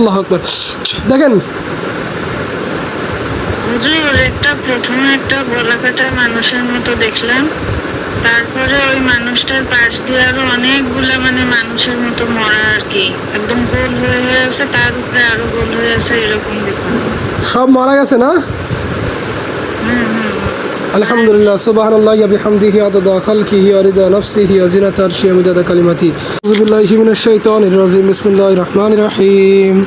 আল্লাহ আকবার। দেখেন। একটা প্রথমে একটা গলাকাটা মানুষের মতো দেখলাম। তারপরে ওই মানুষটার পাশ দিয়ে আরও অনেকগুলা মানে মানুষের মতো মরা আর কি। একদম গোল হয়ে হয়ে আছে তার উপরে আরও গোল হয়ে আছে এরকম সব মারা গেছে না? الحمد لله سبحان الله بحمده عدد خلقه ورضا نفسه وزنة عرشه مدد كلمته أعوذ بالله من الشيطان الرجيم بسم الله الرحمن الرحيم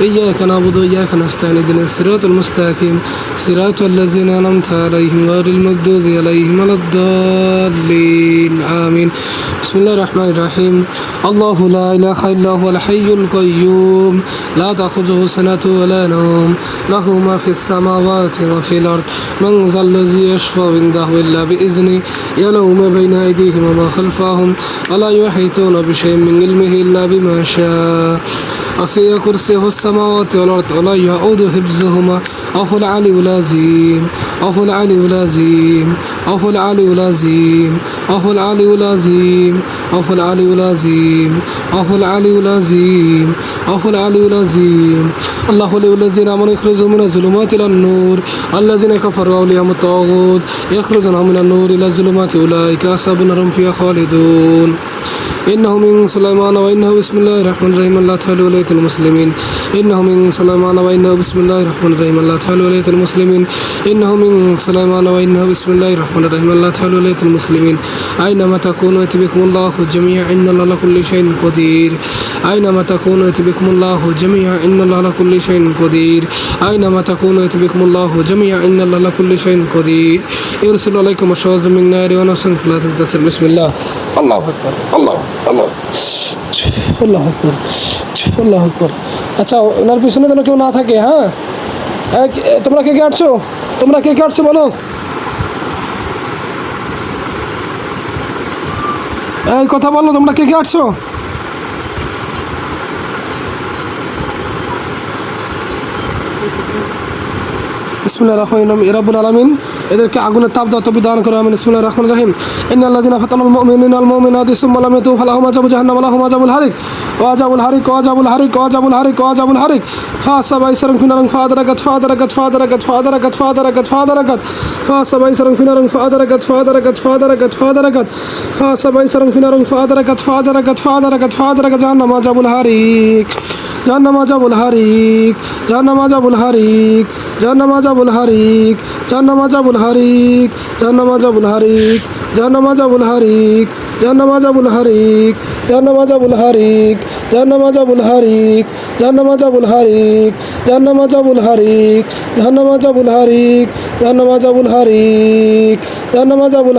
إياك نعبد وإياك نستعين اهدنا الصراط المستقيم. صراط الذين أنعمت عليهم غير المغضوب عليهم ولا الضالين. آمين. بسم الله الرحمن الرحيم. الله لا إله إلا هو الحي القيوم. لا تأخذه سنة ولا نوم. له ما في السماوات وفي الأرض. من ذا الذي يشفع عنده إلا بإذنه يعلم ما بين أيديهم وما خلفهم ولا يحيطون بشيء من علمه إلا بما شاء. وسع كرسيه السماوات والأرض ولا يعود حفظهما. أهو العلي العظيم أهو العلي العظيم أهو العلي العظيم أهو العلي العظيم أهو العلي العظيم أهو العلي العظيم أهو العلي العظيم الله الذين آمنوا يخرجهم من الظلمات إلى النور. الذين كفروا أولياءهم الطاغوت يخرجونهم من النور إلى الظلمات. أولئك أصحاب النار فيها خالدون. إنه من سليمان وإنه بسم الله الرحمن الرحيم. الله تعالى ولاية المسلمين. إنه من سليمان وإنه بسم الله الرحمن الرحيم. الله تعالى ولاية المسلمين. إنه من سليمان وإنه بسم الله الرحمن الرحيم. الله تعالى ولاية المسلمين. أينما تكونوا يأتي بكم الله جميعا إن الله على كل شيء قدير. أينما تكونوا يأتي بكم الله جميعا إن الله على كل شيء قدير. أينما تكونوا يأتي بكم الله جميعا إن الله على كل شيء قدير. يرسل عليكم الشواظ من نار ونفس لا تنتصر بسم الله. الله أكبر. الله الله আল্লাহ আচ্ছা ওনার পিছনে যেন কেউ না থাকে হ্যাঁ? তোমরা কে কে আটছো তোমরা কে কে আটছো বলো? এই, কথা বলো, তোমরা কে কে আটছো বিসমুল্লাহ রহমান রহিম ইরাবুল আলমিন এদেরকে আগুনের তাপ দাও তবি দান করো আমিন বিসমুল্লাহ রহমান রহিম ইন আল্লাহ জিনা ফাতানুল মুমিনিন আল মুমিনাতি লাম ইয়াতু ফালাহুম আযাবু জাহান্নাম লাহুম আযাবুল হারিক ওয়া আযাবুল হারিক ওয়া আযাবুল হারিক ওয়া আযাবুল হারিক ওয়া আযাবুল হারিক ফাসাবা ইসরান ফিনারান ফাদারাকাত ফাদারাকাত ফাদারাকাত ফাদারাকাত ফাদারাকাত ফাদারাকাত ফাসাবা ইসরান ফিনারান ফাদারাকাত ফাদারাকাত ফাদারাকাত ফাদারাকাত ফাসাবা ইসরান ফিনারান ফাদারাকাত ফাদারাকাত ফাদারাকাত ফাদারাকাত জাহান্নাম আযাবুল হারিক জাহান্নাম আযাবুল হারিক জাহান্নাম আযাবুল হারিক জাহান্নাম আযাবুল হারিক জাহান্নাম আযাবুল হারিক জাহান্নাম আযাবুল হারিক জাহান্নাম আযাবুল হারিক জাহান্নাম আযাবুল হারিক জাহান্নাম আযাবুল হারিক জাহান্নাম আযাবুল হারিক জাহান্নাম আযাবুল হারিক জাহান্নাম আযাবুল হারিক জাহান্নাম আযাবুল হারিক জাহান্নাম আযাবুল হারিক জাহান্নাম আযাবুল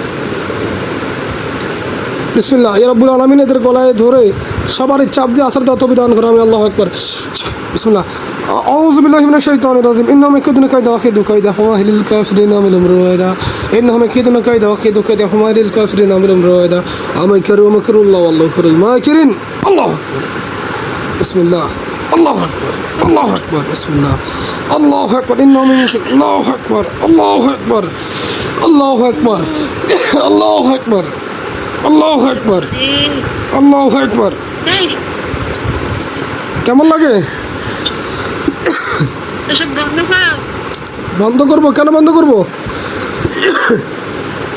বিসমিল্লাহ ইয়া রাব্বুল আলামিন এদের গলায় ধরে সবারই চাপ দিয়ে আসার দাও তবে দান করো আমি আল্লাহু আকবার বিসমিল্লাহ أعوذ بالله من الشيطان الرجيم إنهم يكيدون كيدا وكيدوا كيدا ومهل الكافرين أملهم رويدا إنهم يكيدون كيدا وكيدوا كيدا ومهل الكافرين أملهم رويدا أما يكروا ومكر الله والله خير الماكرين الله أكبر بسم الله الله أكبر الله أكبر بسم الله الله أكبر إنهم ينصر الله أكبر الله أكبر الله أكبر الله أكبر আল্লাহ একবার আল্লাহ একবার কেমন লাগে? বন্ধ করো। বন্ধ করব? কেন বন্ধ করব?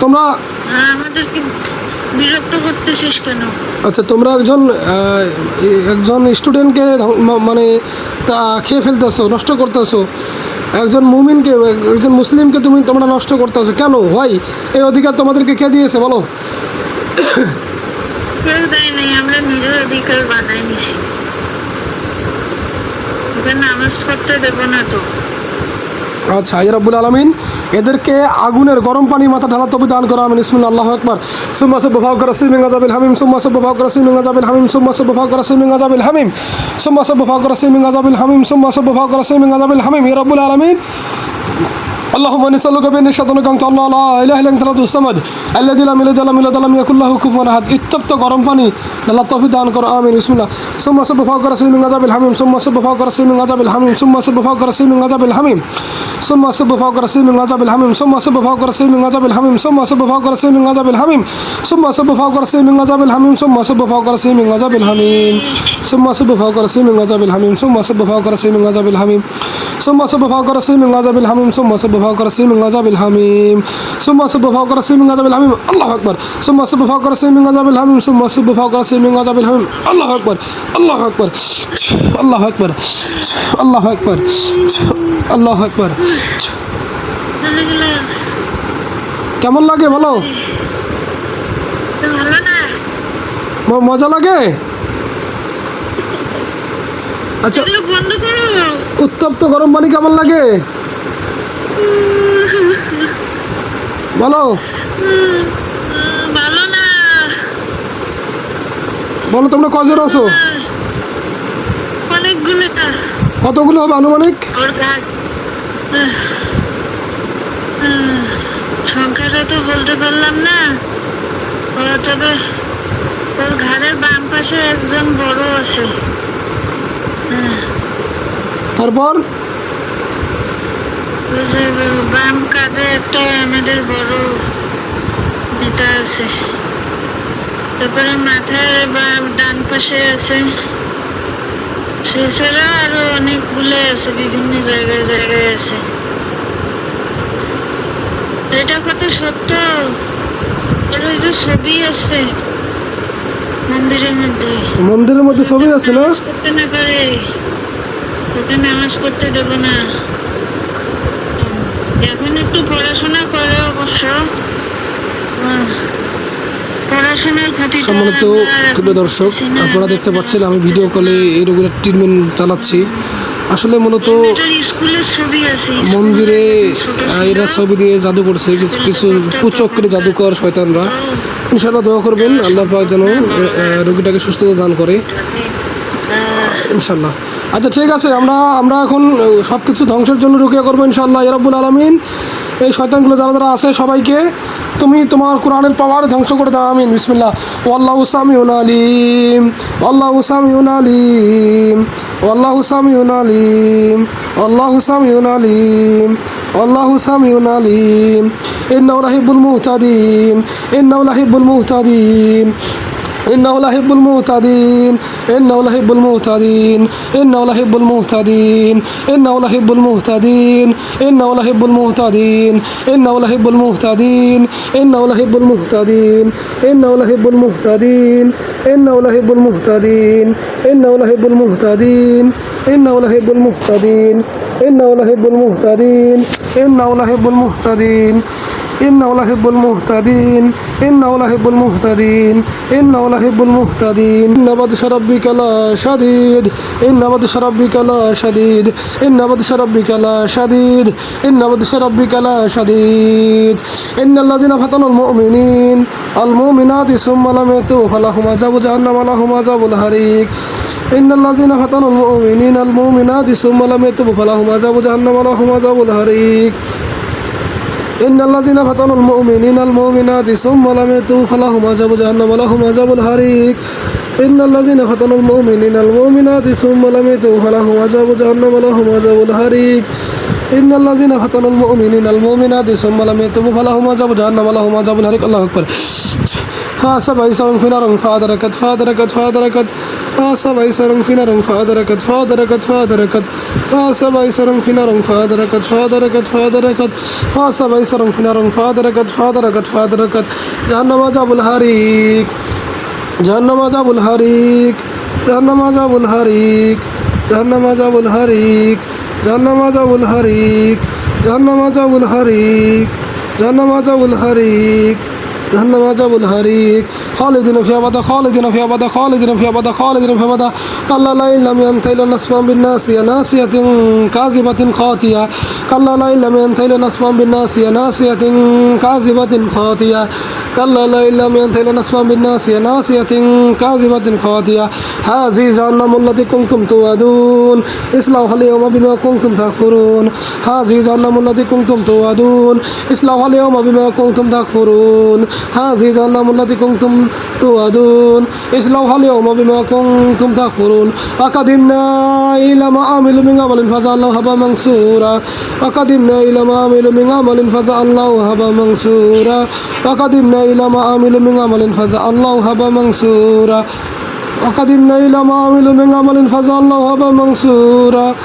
তোমরা হ্যাঁ, আচ্ছা তোমরা একজন একজন স্টুডেন্টকে মানে তা খেয়ে ফেলতেছো নষ্ট করতেছো। একজন মুমিনকে একজন মুসলিমকে তুমি তোমরা নষ্ট করতেছো। কেন? ভাই এই অধিকার তোমাদেরকে কে দিয়েছে? বলো। আচ্ছা ইয়া রাব্বুল আলামিন, এদেরকে আগুনের গরম পানি মাথা ঢালা তবে দান করা, আমিন। ইসমিল্লাহ আল্লাহু আকবার। সুম্মা সুবহানাহু ওয়া রাসূলুহু আযাবিল হামিম, সুম্মা সুবহানাহু ওয়া রাসূলুহু আযাবিল হামিম, সুম্মা সুবহানাহু ওয়া রাসূলুহু আযাবিল হামিম, সুম্মা সুবহানাহু ওয়া রাসূলুহু আযাবিল হামিম, সুম্মা সুবহানাহু ওয়া রাসূলুহু আযাবিল হামিম। ইয়া রাব্বুল আলামিন اللهم نسألك بأن شهدنا أنت الله لا إله إلا أنت الصمد الذي لم يلد ولم يولد ولم يكن له كفوا أحد اتبت গরম পানি আল্লাহ তৌফিক দান করো আমিন বিসমিল্লাহ ثم صب فوق رأسه من عذاب الحميم ثم صب فوق رأسه من عذاب الحميم ثم صب فوق رأسه من عذاب الحميم ثم صب فوق رأسه من عذاب الحميم ثم صب فوق رأسه من عذاب الحميم ثم صب فوق رأسه من عذاب الحميم ثم صب فوق رأسه من عذاب الحميم ثم صب فوق رأسه من عذاب الحميم ثم صب فوق رأسه من عذاب الحميم ثم صب فوق رأسه من عذاب الحميم ثم صب فوق رأسه من عذاب الحميم ثم صب فوق رأسه من عذاب الحميم ثم صب فوق رأسه من عذاب الحميم الله أكبر ثم صب فوق رأسه من عذاب الحميم ثم صب فوق رأسه من عذاب الحميم الله أكبر الله أكبر الله أكبر الله أكبر الله أكبر চলে গেলে কেমন লাগে বলো তো ভালো না ম- মজা লাগে আচ্ছা এগুলো বন্ধ করো উত্তপ্ত গরম পানি কেমন লাগে বলো। ভালো না। বলো তোমরা কজন আছো? অনেকগুলো কতগুলো হবে আনুমানিক? সংখ্যাটা তো বলতে পারলাম না। তবে ওর ঘাড়ের বাম পাশে একজন বড় আছে। তারপর? বাম কাঁধে একটা আমাদের বড় নেতা আছে। তারপরে মাথায় বাম ডান পাশে আছে। সেছাড়া আরও অনেকগুলো আছে বিভিন্ন জায়গায় জায়গায় আছে। এটা কত সত্য? ওই যে ছবি আছে মন্দিরের মধ্যে। মন্দিরের মধ্যে ছবি আছে না? পড়তে না পারে। ওকে নামাজ পড়তে দেব না। এখন একটু পড়াশোনা করে অবশ্য। সম্মানিত প্রিয় দর্শক আপনারা দেখতে পাচ্ছেন আমি ভিডিও কলে এই রোগের ট্রিটমেন্ট চালাচ্ছি। আসলে মূলত মন্দিরে। এরা ছবি দিয়ে জাদু করছে কিছু কুচক্রে জাদুকর শয়তানরা। ইনশাআল্লাহ দোয়া করবেন আল্লাহ পাক যেন রোগীটাকে সুস্থতা দান করে। ইনশাল্লাহ আচ্ছা ঠিক আছে, আমরা আমরা এখন সব কিছু ধ্বংসের জন্য রুকিয়া করব ইনশাল্লাহ ইয়ারব্বুল আলমিন। এই শয়তানগুলো যারা যারা আছে সবাইকে, তুমি তোমার কোরআনের পাওয়ার ধ্বংস করে দাও, আমিন, বিসমিল্লাহ। ওয়াল্লাহু সামিউন আলিম, ওয়াল্লাহু সামিউন আলিম, ওয়াল্লাহু সামিউন আলিম, ওয়াল্লাহু সামিউন আলিম, ওয়াল্লাহু সামিউন আলিম। ইন্নাহু লাহিব্বুল মুহতাদিন, ইন্নাহু লাহিব্বুল মুহতাদিন। إنه لهب المهتدين إنه لهب المهتدين إنه لهب المهتدين إنه لهب المهتدين إنه لهب المهتدين إنه لهب المهتدين إنه لهب المهتدين إنه لهب المهتدين إنه لهب المهتدين إنه لهب المهتدين إنه لهب المهتدين إنه لهب المهتدين إنه لهب المهتدين ইন্নাউলা হিবুল মুহতাদিন ইন্নাউলা হিবুল মুহতাদিন ইন্নাউলা হিবুল মুহতাদিন। ইন্নাবাদ শরাব্বি কালা শাদিদ ইন্নাবাদ শরাব্বি কালা শাদিদ ইন্নাবাদ শরাব্বি কালা শাদিদ ইন্নাবাদ শরাব্বি কালা শাদিদ। ইন্নাল্লাযিনা ফাতানুল মুমিনিন, আল মুমিনাতি সুম্মা লাম ইয়াতু ফালাহুম আযাবু জাহান্নাম লাহুম আযাবুল হারিক। ইন্নাল্লাযিনা ফাতানুল মুমিনিন, আল মুমিনাতি সুম্মা লাম ইয়াতু ফালাহুম আযাবু জাহান্নাম লাহুম আযাবুল হারিক। جهنم ولهم عذاب الحريق إن الذين فتنوا المؤمنين المؤمنات ثم لم يتوبوا فلهم عذاب جهنم ولهم عذاب الحريق إن الذين فتنوا المؤمنين المؤمنات ثم لم يتوبوا فلهم عذاب جهنم ولهم عذاب الحريق ইন্নাল্লাযিনা ফাতানুল মুমিনিনা আল মুমিনাতি সুম্মা লাম ইয়াতুবু ফালাহুম আযাবু জাহান্নাম লাহুম আযাবু নারিক আল্লাহু আকবার فاصاب يسار في نار فادركت فادركت فادركت فاصاب يسار في نار فادركت فادركت فادركت فاصاب يسار في نار فادركت فادركت فادركت فاصاب يسار في نار فادركت فادركت فادركت جهنم عذاب الحريق جهنم عذاب الحريق جهنم عذاب الحريق جهنم عذاب الحريق जन्नमज उल हरिक जन्नमज उल हरिक जन्नमज उल हरिक जन्नमज उल हरिक। الحريق جهنم عذاب الحريق خالدين فيها أبدا خالدين فيها أبدا خالدين فيها أبدا خالدين فيها أبدا كلا لئن لم ينتهي لنصفا بالناصية ناصية كاذبة خاطية كلا لئن لم ينتهي لنصفا بالناصية ناصية كاذبة خاطية كلا لئن لم ينتهي لنصفا بالناصية ناصية كاذبة خاطية هذه جهنم التي كنتم توعدون اصلوها اليوم بما كنتم تكفرون هذه جهنم التي كنتم توعدون اصلوها اليوم بما كنتم تكفرون هذه جهنم التي كنتم توعدون اصلوها اليوم بما كنتم تكفرون وقدمنا إلى ما عملوا من عمل فجعلناه هبا منصورا وقدمنا إلى ما عملوا من عمل فجعلناه هبا منصورا وقدمنا إلى ما عملوا من عمل فجعلناه هبا منصورا وقدمنا إلى ما عملوا من عمل فجعلناه هبا منصورا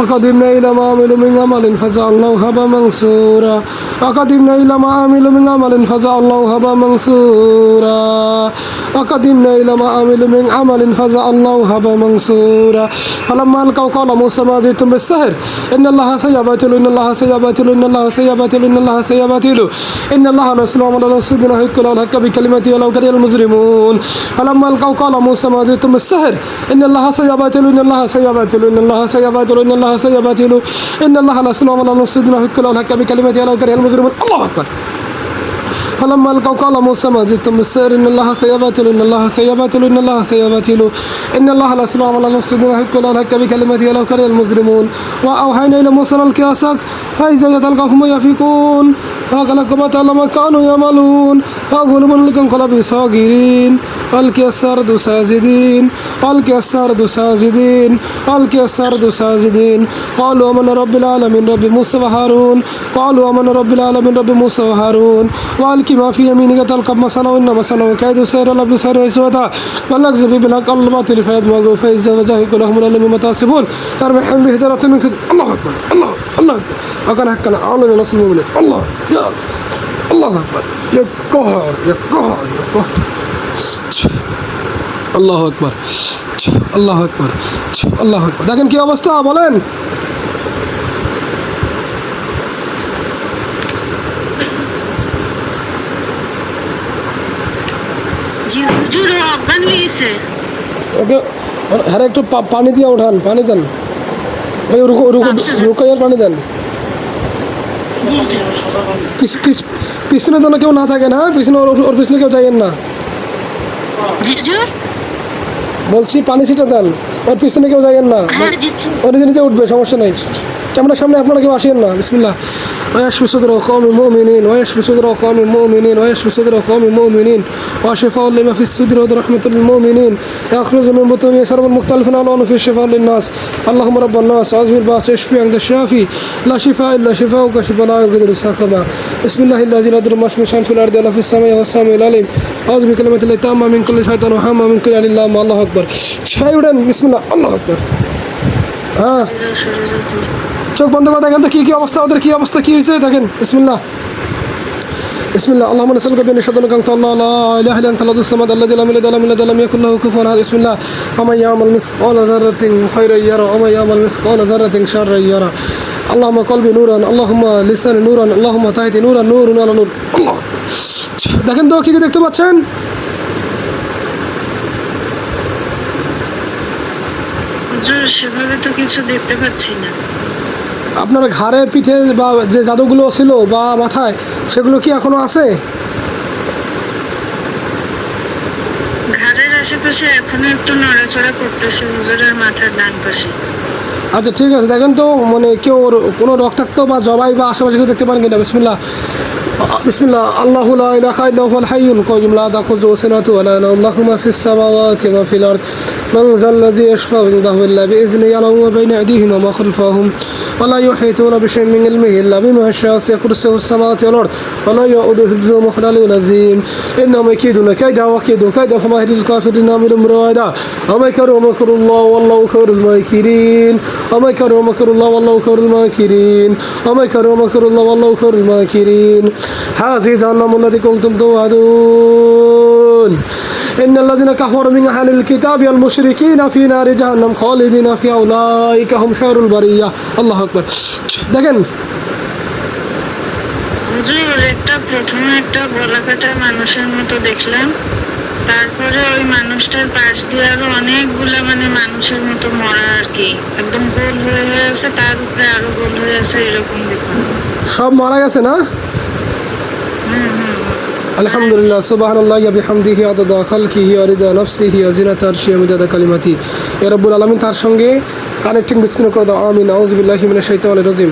وقدمنا إلى ما عملوا من عمل فجعلناه هبا منصورا. وقدمنا إلى ما عملوا من عمل فجعلناه هبا منصورا. وقدمنا إلى ما عملوا من عمل فجعلناه هبا منصورا. فلما ألقوا قال موسى ما جئتم بالسحر. إن الله سيبتل إن الله سيبتل إن الله سيبتل إن الله سيبتل. إن الله نسلم على نسدنا هكلا الحق بكلمته ولو كره المجرمون. فلما ألقوا قال موسى ما جئتم بالسحر. إن الله سيبتل إن الله سيبتل إن الله سيبتل إن الله الله سيما تيلو إن الله لا سلام الله نصدنا في كل الحق بكلمته أنا كره المجرمون. الله أكبر. فلما القوا قال موسى ما جئتم بالسير إن الله سيبتل إن الله سيبتل إن الله سيبتل إن الله لا سلام على نفس دين الحق ولا الحق لو كره المجرمون. وأوحينا إلى موسى الكياسك هاي زي تلقى فما فقال كما تعلم ما كانوا يعملون فأقول من لكم قلب صاغرين ألقي السرد ساجدين ألقي السرد ساجدين ألقي السرد ساجدين قالوا آمنا رب العالمين رب موسى وهارون قالوا آمنا رب العالمين رب موسى وهارون وألقي ما في يمينك تلقف ما صنعوا إنما صنعوا كيد سير الله بسير ويسوتا ونكذب بالحق الله باطل فيد ما قو فيز وجاهك لهم الله مما تحسبون ترمحهم بهجرة من سد الله أكبر الله الله أكبر وكان حقنا أعلن نصر المؤمنين الله আল্লাহ Allah Akbar. Ya Qahar, Ya Qahar, আল্লাহ আকবর আল্লাহ আকবর আল্লাহ আকবর। দেখেন কি অবস্থা বলেন। ওকে হ্যাঁ একটু পানি দিয়ে উঠান পানি দেন। ওই পানি দেন। পিছনে যেন কেউ না থাকে না পিছনে ওর ওর পিছনে কেউ যাইয়েন না। বলছি পানি ছিটে দেন ওর পিছনে কেউ যাইয়েন না। ওর দিচ্ছি। ও নিজে নিজে উঠবে সমস্যা নেই। ক্যামেরার সামনে আপনারা কেউ আসেন না বিসমিল্লাহ। ويشفي صدر قوم مؤمنين ويشفي صدر قوم مؤمنين ويشفي صدر قوم مؤمنين وشفاء لما في الصدر ورحمة للمؤمنين. يخرج من بطونه شرب مختلف ألوانه في الشفاء للناس. اللهم رب الناس أعوذ بالباس اشفي عند الشافي. لا شفاء إلا شفاءك شفاء لا يقدر السقما بسم الله الذي لا يضر شيء في الأرض ولا في السماء والسميع العليم. أعوذ بكلمة الله التامة من كل شيطان وهامة من كل عين الله الله أكبر. شفاء بسم الله. الله أكبر. হ্যাঁ চোখ বন্ধ করে দেখেন তো কি কি অবস্থা ওদের কি অবস্থা কি হয়েছে দেখেন বিসমিল্লাহ বিসমিল্লাহ اللهم نسألك بأن نشهد أنك أنت الله لا إله إلا أنت الذي الصمد الذي لم يلد ولم يولد ولم يكن له كفوا أحد بسم الله ومن يعمل مثقال ذرة خيرا يرى ومن يعمل مثقال ذرة شرا يرى اللهم قلبي نورا اللهم لساني نورا اللهم تحتي نورا نور على نور الله দেখেন তো কি কি দেখতে পাচ্ছেন হুজুর সেভাবে তো কিছু দেখতে পাচ্ছি না আপনার ঘাড়ে, পিঠে বা যে জাদুগুলো ছিল বা মাথায়, সেগুলো কি এখনও আছে? ঘাড়ের আশেপাশে এখনও একটু নড়াচড়া করতেছে, হুজুরের মাথার ডান পাশে। আচ্ছা ঠিক আছে, দেখেন তো মানে কেউ কোনো রক্তাক্ত বা জবাই বা আশেপাশে কেউ দেখতে পারেন কিনা? বিসমিল্লা বিসমিল্লা আল্লাহ ইলাহা ইল্লাহুল হাইয়ুল কাইয়ুম লা তাখুযুহু সিনাতু ওয়া লা নাওম লাহু মা ফিস সামাওয়াতি ওয়া ফিল আরদ। মান যাল লাযী ইয়াশফা ইনদাহু ইল্লা বিইজনি ইয়ালামু মা বাইনা আইদিহিম ওয়া মা খালফাহুম, ওয়া লা ইউহিতুনা বিশাইইন মিন ইলমিহি ইল্লা বিমা শাআ সায়াকুরসুহু সামাওয়াতি ওয়াল আরদ, ওয়া লা ইয়াউদুহু হিফযুহুম ওয়া হুয়াল আযীম ইন্নাহুম ইয়াকিদুনা কাইদা ওয়া কিদু ومكروا مكر الله والله خير الماكرين ومكروا مكر الله والله خير الماكرين هذه جهنم التي كنتم توعدون إن الذين كفروا من أهل الكتاب والمشركين في نار جهنم خالدين فيها أولئك هم شر البرية الله أكبر দেখেন হুজুর একটা প্রথমে একটা গলাকাটা মানুষের মতো দেখলাম তারপরে ওই মানুষটার পাশ দিয়ে আরও অনেকগুলা মানে মানুষের মতো মরা আর কি। একদম গোল হয়ে হয়ে আছে তার উপরে আরও গোল হয়ে আছে এরকম দেখলাম সব মারা গেছে না? আলহামদুলিল্লাহ সুবহানাল্লাহ ওয়া বিহামদিহি আদাদা খালকিহি ওয়া রিদা নাফসিহি ওয়া জিনাতা আরশিহি ওয়া মিদাদা কালিমাতি। এ রব্বুল আলামিন তার সঙ্গে কানেক্টিং বিচ্ছিন্ন করে দাও। আমিন রাজিম।